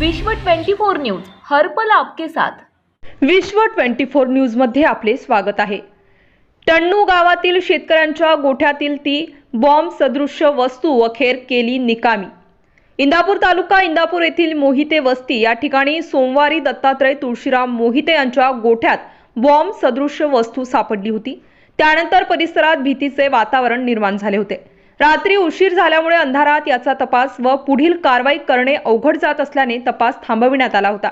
विश्व 24 न्यूज हर्पल आपके साथ. विश्व ट्वेंटी फोर न्यूजमध्ये आपले स्वागत आहे. टण्णू गावातील शेतकऱ्यांच्या गोठ्यातील ती बॉम्ब सदृश्य वस्तू अखेर केली निकामी. इंदापूर तालुका इंदापूर येथील मोहिते वस्ती या ठिकाणी सोमवारी दत्तात्रय तुळशीराम मोहिते यांच्या गोठ्यात बॉम्ब सदृश्य वस्तू सापडली होती. त्यानंतर परिसरात भीतीचे वातावरण निर्माण झाले होते. रात्री उशीर झाल्यामुळे अंधारात याचा तपास व पुढील कारवाई करणे अवघड जात असल्याने तपास थांबविण्यात आला होता.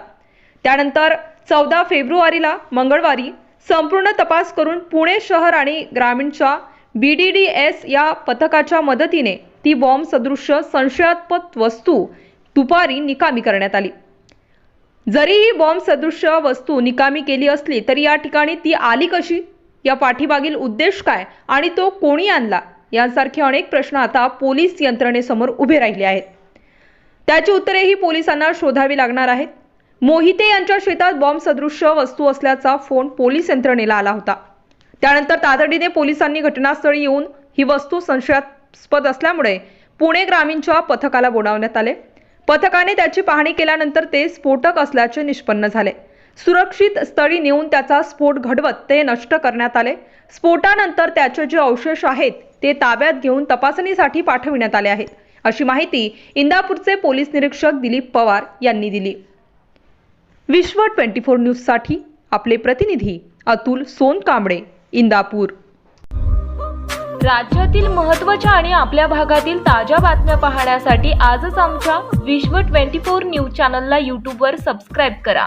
त्यानंतर चौदा फेब्रुवारीला मंगळवारी संपूर्ण तपास करून पुणे शहर आणि ग्रामीणच्या बी डी डी एस या पथकाच्या मदतीने ती बॉम्ब सदृश्य संशयास्पद वस्तू दुपारी निकामी करण्यात आली. जरी ही बॉम्ब सदृश्य वस्तू निकामी केली असली तरी या ठिकाणी ती आली कशी? या पाठीमागील उद्देश काय? आणि तो कोणी आणला? यांसारखे अनेक प्रश्न आता पोलीस यंत्रणेसमोर उभे राहिले आहेत. त्याची उत्तरेही पोलिसांना शोधावी लागणार आहेत. मोहिते यांच्या शेतात बॉम्ब सदृश्य वस्तू असल्याचा फोन पोलीस यंत्रणेला आला होता. त्यानंतर तातडीने पोलिसांनी घटनास्थळी येऊन ही वस्तू संशयास्पद असल्यामुळे पुणे ग्रामीणच्या पथकाला बोलावण्यात आले. पथकाने त्याची पाहणी केल्यानंतर ते स्फोटक असल्याचे निष्पन्न झाले. सुरक्षित स्थळी नेऊन त्याचा स्फोट घडवत ते नष्ट करण्यात आले. स्फोटानंतर त्याचे जे अवशेष आहेत ते ताब्यात घेऊन तपासणीसाठी पाठविण्यात आले आहेत. अशी माहिती इंदापूरचे पोलीस निरीक्षक दिलीप पवार यांनी दिली. विश्व ट्वेंटी फोर न्यूजसाठी आपले प्रतिनिधी अतुल सोनकांबळे इंदापूर. राज्यातील महत्त्वाच्या आणि आपल्या भागातील ताज्या बातम्या पाहण्यासाठी आजच आमच्या विश्व 24 न्यूज चॅनलला यूट्यूबवर सबस्क्राईब करा.